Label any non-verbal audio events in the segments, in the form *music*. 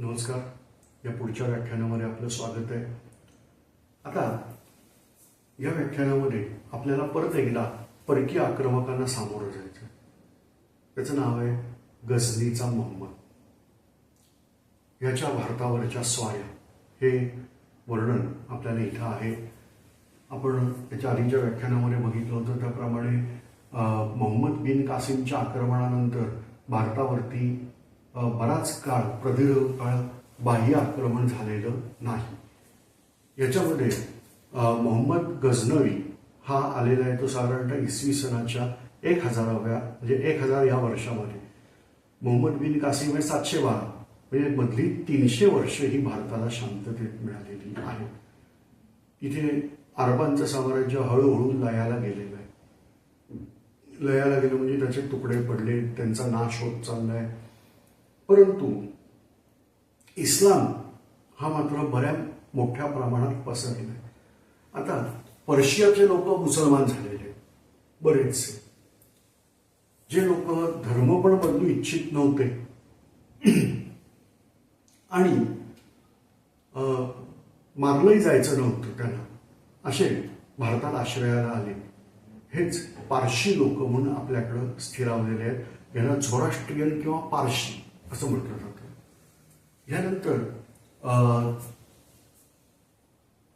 नमस्कार. या पुढच्या व्याख्यानामध्ये आपलं स्वागत आहे. आता या व्याख्यानामध्ये आपल्याला परत एकदा परकीय आक्रमकांना सामोरं जायचं आहे. त्याचं नाव आहे गझनीचा मोहम्मद याच्या भारतावरच्या स्वाया हे वर्णन आपल्याला इथं आहे. आपण त्याच्या आधीच्या व्याख्यानामध्ये बघितलं होतं. त्याप्रमाणे मोहम्मद बिन कासिमच्या आक्रमणानंतर भारतावरती बराच काळ प्रदीर्घ काळ बाह्य आक्रमण झालेलं नाही. याच्यामध्ये मोहम्मद गझनवी हा आलेला आहे तो साधारणतः इसवी सणाच्या एक हजाराव्या म्हणजे एक हजार या वर्षामध्ये. मोहम्मद बिन कासिम हे सातशे बारा म्हणजे मधली तीनशे वर्ष ही भारताला शांततेत मिळालेली आहेत. इथे अरबांचं साम्राज्य हळूहळू लयाला गेलेलं आहे. लयाला गेलं म्हणजे त्याचे तुकडे पडले त्यांचा नाश होत चाललाय. परंतु इस्लाम हा मात्र बऱ्या मोठ्या प्रमाणात पसरलेला आहे. आता पर्शियाचे लोक मुसलमान झालेले आहेत, बरेचसे. जे लोक धर्म पण बदलू इच्छित नव्हते. *clears throat* आणि मारलंही जायचं नव्हतं त्यांना. असे भारतात आश्रयाला आले. हेच पारशी लोक म्हणून आपल्याकडं स्थिरावलेले आहेत. यांना झोराष्ट्रियन किंवा पारशी असं म्हटलं जातं यानंतर अं,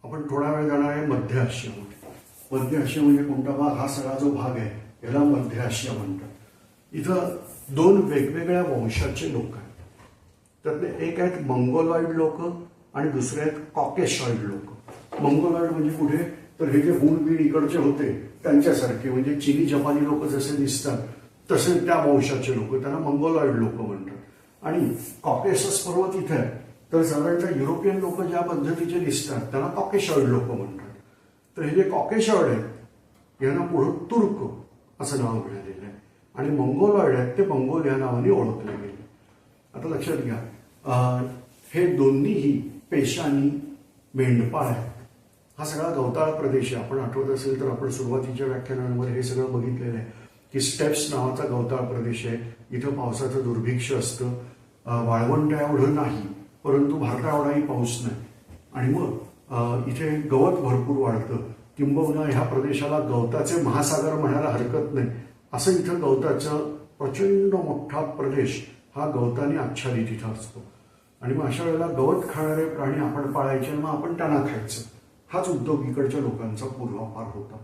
आपण थोडा वेळ जाणार आहे मध्य आशियामध्ये. मध्य आशिया म्हणजे कोणता भाग? हा सगळा जो भाग आहे याला मध्य आशिया म्हणतात. इथं दोन वेगवेगळ्या वंशाचे लोक आहेत. त्यातले एक आहेत मंगोलॉइड लोक आणि दुसरे आहेत कॉकेशॉइड लोक. मंगोलॉइड म्हणजे कुठे? तर हे जे हुन बीड इकडचे होते त्यांच्यासारखे म्हणजे चिनी जपानी लोक जसे दिसतात तसे त्या वंशाचे लोक त्यांना मंगोलॉइड लोक म्हणतात. आणि कॉकेसस पर्वत इथं आहे. तर साधारणतः युरोपियन लोक ज्या पद्धतीचे दिसतात त्यांना कॉकेशॉइड लोक म्हणतात. तर हे जे कॉकेशॉइड आहेत यांना पुढं तुर्क असं नाव मिळालेलं आहे. आणि मंगोलॉइड आहेत ते मंगोल या नावाने ओळखले गेले. आता लक्षात घ्या हे दोन्हीही पेशानी मेंढपाळ आहेत. हा सगळा गवताळ प्रदेश आहे. आपण आठवत असेल तर आपण सुरुवातीच्या व्याख्यानांमध्ये हे सगळं बघितलेलं आहे. की स्टेप्स नावाचा गवताळ प्रदेश आहे. इथं पावसाचं दुर्भिक्ष असतं. वाळवंट एवढं नाही परंतु भारता एवढाही पाऊस नाही. आणि मग इथे गवत भरपूर वाढतं. किंबहुना ह्या प्रदेशाला गवताचे महासागर म्हणायला हरकत नाही. असं इथं गवताचं प्रचंड मोठा प्रदेश हा गवताने आच्छादित इथं असतो. आणि मग अशा वेळेला गवत खाणारे प्राणी आपण पाळायचे आणि मग आपण त्यांना खायचं. हाच उद्योग इकडच्या लोकांचा पूर्वापार होता.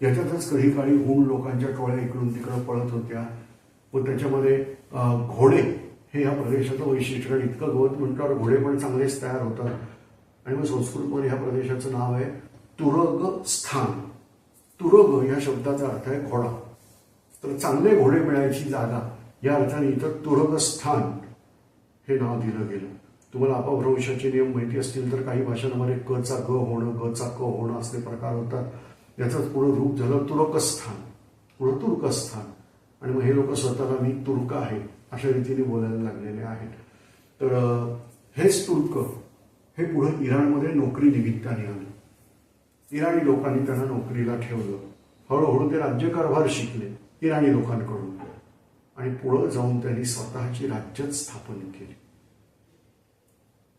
याच्यातच कधी काळी हुण लोकांच्या टोळ्या इकडून तिकडं पळत होत्या. व त्याच्यामध्ये घोडे हे या प्रदेशाचं वैशिष्ट्य कारण इतकं गवत म्हटल्यावर घोडे पण चांगलेच तयार होतात. आणि मग संस्कृतमध्ये ह्या प्रदेशाचं नाव आहे तुरग स्थान तुरग या शब्दाचा अर्थ आहे घोडा. तर चांगले घोडे मिळायची जागा या अर्थाने इथं तुरगस्थान हे नाव दिलं गेलं. तुम्हाला अपभ्रंशाचे नियम माहिती असतील तर काही भाषांमध्ये क चा ग होणं ग चा क होणं असले प्रकार होतात. याचंच पुढं रूप झालं तुरकस्थान पुढं तुर्कस्थान आणि मग हे लोक स्वतःला मी तुर्क आहे अशा रीतीने बोलायला लागलेले आहेत. तर हेच तुर्क हे पुढं इराणमध्ये नोकरी निमित्ताने आले. इराणी लोकांनी त्यांना नोकरीला ठेवलं. हळूहळू ते राज्यकारभार शिकले इराणी लोकांकडून. आणि पुढं जाऊन त्यांनी स्वतःची राज्यच स्थापन केली.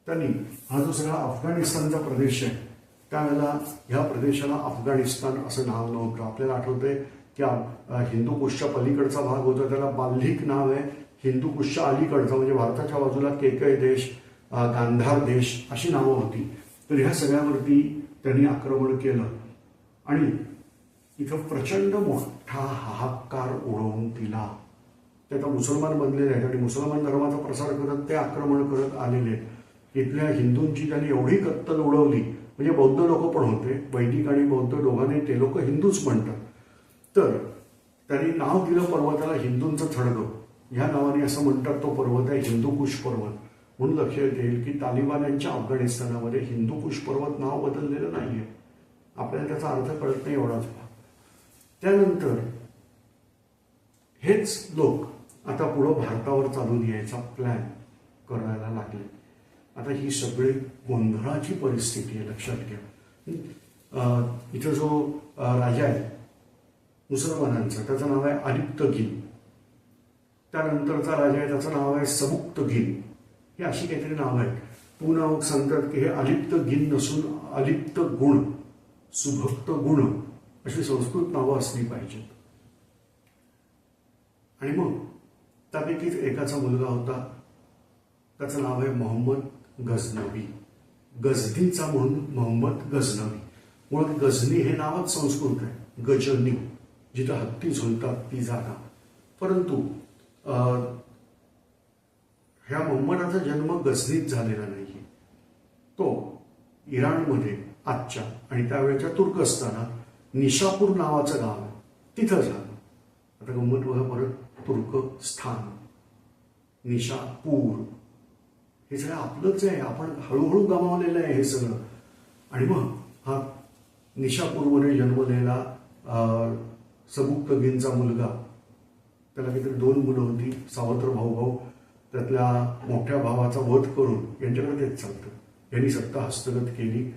त्यांनी हा जो सगळा अफगाणिस्तानचा प्रदेश आहे. त्यावेळेला ह्या प्रदेशाला अफगाणिस्तान असं नाव नव्हतं. आपल्याला आठवतंय की अ, हिंदू पलीकडचा भाग होता त्याला बाल्हिक नाव आहे. हिंदूकुशच्या अलीकडचा म्हणजे भारताच्या बाजूला केकय देश गांधार देश अशी नावं होती. तर ह्या सगळ्यावरती त्यांनी आक्रमण केलं. आणि इथं प्रचंड मोठा हाहाकार उडवून दिला. ते आता मुसलमान बनलेले आहेत आणि मुसलमान धर्माचा प्रसार करत ते आक्रमण करत आलेले आहेत. इथल्या हिंदूंची त्यांनी एवढी कत्तल उडवली म्हणजे बौद्ध लोक पण होते वैदिक आणि बौद्ध दोघांनी ते लोक हिंदूच म्हणतात. तर त्यांनी नाव दिलं पर्वताला हिंदूंचं थडगं. ह्या नावाने असं म्हणतात तो पर्वत आहे हिंदूकुश पर्वत. म्हणून लक्षात येईल की तालिबान यांच्या अफगाणिस्तानामध्ये हिंदूकुश पर्वत नाव बदललेलं नाहीये. आपल्याला त्याचा अर्थ कळत नाही एवढाच त्यानंतर हेच लोक आता पुढं भारतावर चालून यायचा प्लॅन करायला लागले. आता ही सगळी गोंधळाची परिस्थिती आहे लक्षात घ्या. इथं जो राजा आहे मुसलमानांचा त्याचं नाव आहे आदित्य गिल. त्यानंतरचा राजा आहे त्याचं नाव आहे समुक्त गिल. हे अशी काहीतरी नावं आहेत. पुन्हा सांगतात की हे अलिप्त गिन नसून अलिप्त गुण सुभक्त गुण अशी संस्कृत नावं असली पाहिजेत. आणि मग त्यापैकीच एकाचा मुलगा होता. त्याचं नाव आहे मोहम्मद. गझनवी गझनीचा म्हणून मोहम्मद गझनवी मुळात गझनी हे नावच संस्कृत आहे. गजनी. जिथं हत्ती झुलतात ती जागा. परंतु ह्या मोहम्मदाचा जन्म गझनीत झालेला नाही तो इराणमध्ये आजच्या आणि त्यावेळेच्या तुर्कस्तानात निशापूर नावाचं गाव आहे. तिथं झालं. आता गंमत बघा परत तुर्कस्थान. निशापूर. हे सगळं आपलंच आहे. आपण हळूहळू गमावलेलं आहे हे सगळं. आणि मग हा निशापूरमध्ये जन्मलेला अं, सबुक्तगीनचा मुलगा. त्याला काहीतरी दोन मुलं होती. सावत्र भाऊ भाऊ. त्यातल्या मोठ्या भावाचा वध करून यांच्याकडे तेच चालतं. यांनी सत्ता हस्तगत केली.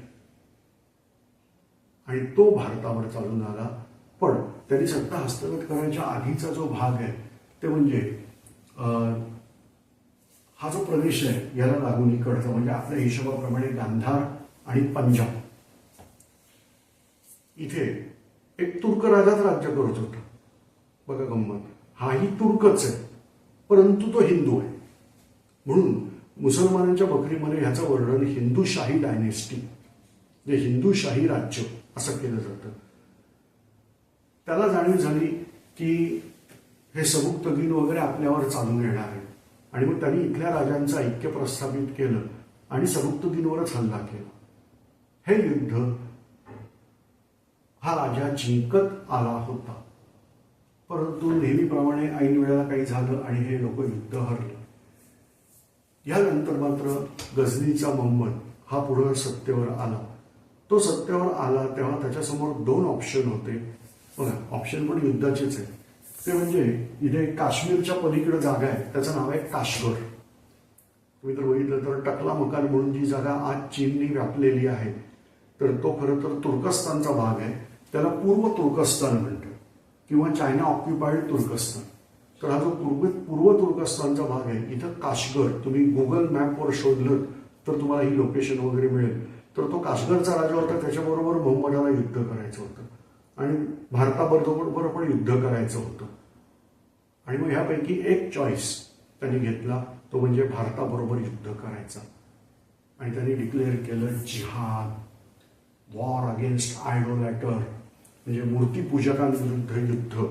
आणि तो भारतावर चालून आला. पण त्यांनी सत्ता हस्तगत करायच्या आधीचा जो भाग आहे ते म्हणजे हा जो प्रदेश आहे याला लागून इकडचा म्हणजे आपल्या हिशोबाप्रमाणे गांधार आणि पंजाब. इथे एक तुर्क राजाच राज्य करत होता. बघा गंमत. हाही तुर्कच आहे परंतु तो हिंदू आहे. म्हणून मुसलमानांच्या बकरीमध्ये ह्याचं वर्णन हिंदूशाही डायनेस्टी जे हिंदूशाही राज्य असं केलं जातं. त्याला जाणीव झाली की हे सबुक्तगीन वगैरे आपल्यावर चालून येणार आहे. आणि मग त्यांनी इथल्या राजांचं ऐक्य प्रस्थापित केलं आणि सबुक्तगीनवरच हल्ला केला. हे युद्ध हा राजा जिंकत आला होता. परंतु नेहमीप्रमाणे ऐन वेळेला काही झालं आणि हे लोक युद्ध हरले. यानंतर मात्र गझनीचा मोहम्मद हा पुढे सत्तेवर आला. तो सत्तेवर आला तेव्हा त्याच्यासमोर दोन ऑप्शन होते. बघा ऑप्शन पण युद्धाचेच आहे ते म्हणजे इथे काश्मीरच्या पलीकडे जागा आहे. त्याचं नाव आहे काश्वर तुम्ही जर बघितलं तर टकला मकान म्हणून जी जागा आज चीननी व्यापलेली आहे तर तो खरं तर तुर्कस्तानचा भाग आहे. त्याला पूर्व तुर्कस्तान म्हणतात किंवा चायना ऑक्युपाईड तुर्कस्तान. तर हा जो पूर्व पूर्व तुर्कस्तानचा भाग आहे इथं काश्गर तुम्ही गुगल मॅपवर शोधलं तर तुम्हाला ही लोकेशन वगैरे मिळेल. तर तो काश्गरचा राजा होता त्याच्याबरोबर मोहम्मदाला युद्ध करायचं होतं. आणि भारताबरोबर पण युद्ध करायचं होतं. आणि मग ह्यापैकी एक चॉईस त्यांनी घेतला तो म्हणजे भारताबरोबर युद्ध करायचा. आणि त्यांनी डिक्लेअर केलं जिहाद वॉर अगेन्स्ट आयडोलॅटर म्हणजे मूर्तीपूजकांविरुद्ध युद्ध.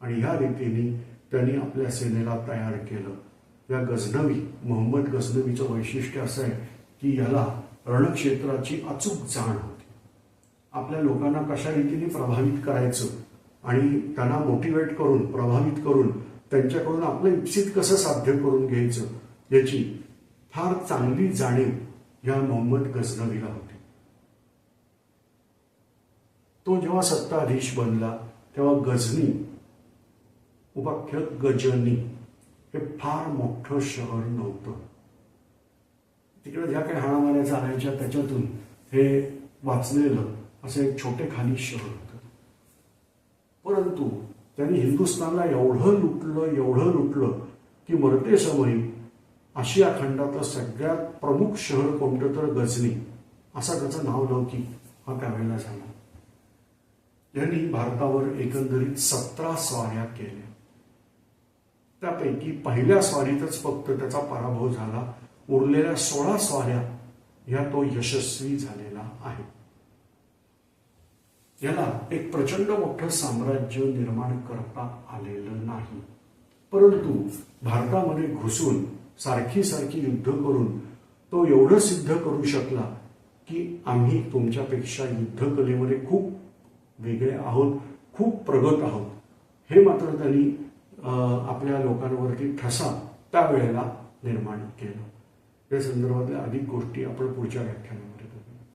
आणि ह्या रीतीने त्यांनी आपल्या सेनेला तयार केलं. या गझनवी मोहम्मद गझनवीचं वैशिष्ट्य असं आहे की याला रणक्षेत्राची अचूक जाण होती. आपल्या लोकांना कशा रीतीने प्रभावित करायचं? आणि त्यांना मोटिवेट करून प्रभावित करून त्यांच्याकडून आपलं इप्सित कसं साध्य करून घ्यायचं याची फार चांगली जाणीव या मोहम्मद गझनवीला होती. तो जेव्हा सत्ताधीश बनला तेव्हा गझनी उपाख्य गजनी हे फार मोठं शहर नव्हतं. तिकडे ज्या काही हाणामाऱ्या चालायच्या त्याच्यातून हे वाचलेलं असं एक छोटे खाली शहर. होतं परंतु त्यांनी हिंदुस्थानला एवढं लुटलं एवढं लुटलं की मरते समयी आशिया खंडातलं सगळ्यात प्रमुख शहर कोणतं तर गझनी असा त्याचं नाव लौकिक हा त्यावेळेला झाला. यांनी भारतावर एकंदरीत सतरा स्वाऱ्या केल्या. त्यापैकी पहिल्या स्वारीतच फक्त त्याचा पराभव झाला. उरलेल्या सोळा स्वाऱ्या ह्या तो यशस्वी झालेला आहे. याला एक प्रचंड मोठं साम्राज्य निर्माण करता आलेलं नाही. परंतु भारतामध्ये घुसून सारखी सारखी युद्ध करून तो एवढं सिद्ध करू शकला की आम्ही तुमच्यापेक्षा युद्धकलेमध्ये खूप वेगळे आहोत खूप प्रगत आहोत. हे मात्र त्यांनी आपल्या लोकांवरती ठसा त्यावेळेला निर्माण केलं. या संदर्भातल्या अधिक गोष्टी आपण पुढच्या व्याख्यानामध्ये